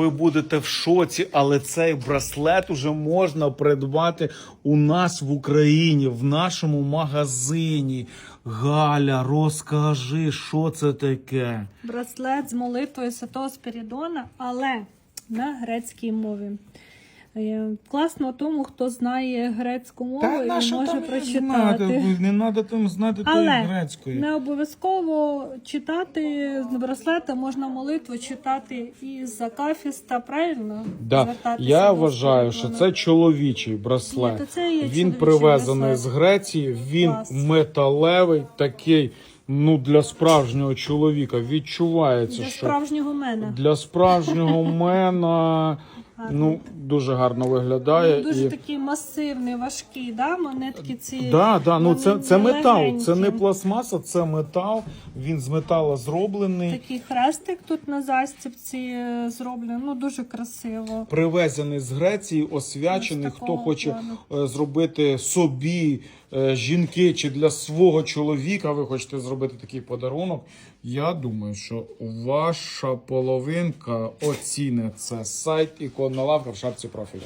Ви будете в шоці, але цей браслет уже можна придбати у нас в Україні, в нашому магазині. Галя, розкажи, що це таке? Браслет з молитвою Святого Спірідона, але на грецькій мові. Е, Класно тому, хто знає грецьку мову і може прочитати. Не треба там знати Але не обов'язково читати з браслета, можна молитву читати і з акафіста, правильно? Да. Я вважаю, що це чоловічий браслет. Ні, то це є він привезений браслет. з Греції, він Клас. металевий, такий. Ну, для справжнього чоловіка відчувається, Для що справжнього мене. для справжнього мена ну, дуже гарно виглядає. Він дуже і... такий масивний, важкий, да? монетки ці. Да, да, ну це, це метал, це не пластмаса, це метал. Він з металу зроблений. Такий хрестик тут на застібці е, зроблений, ну дуже красиво. Привезений з Греції, освячений. Хто хоче плану. е, зробити собі, е, жінки чи для свого чоловіка, ви хочете зробити такий подарунок. Я думаю, що ваша половинка оцінить це сайт іконна лавка в шапці профілю.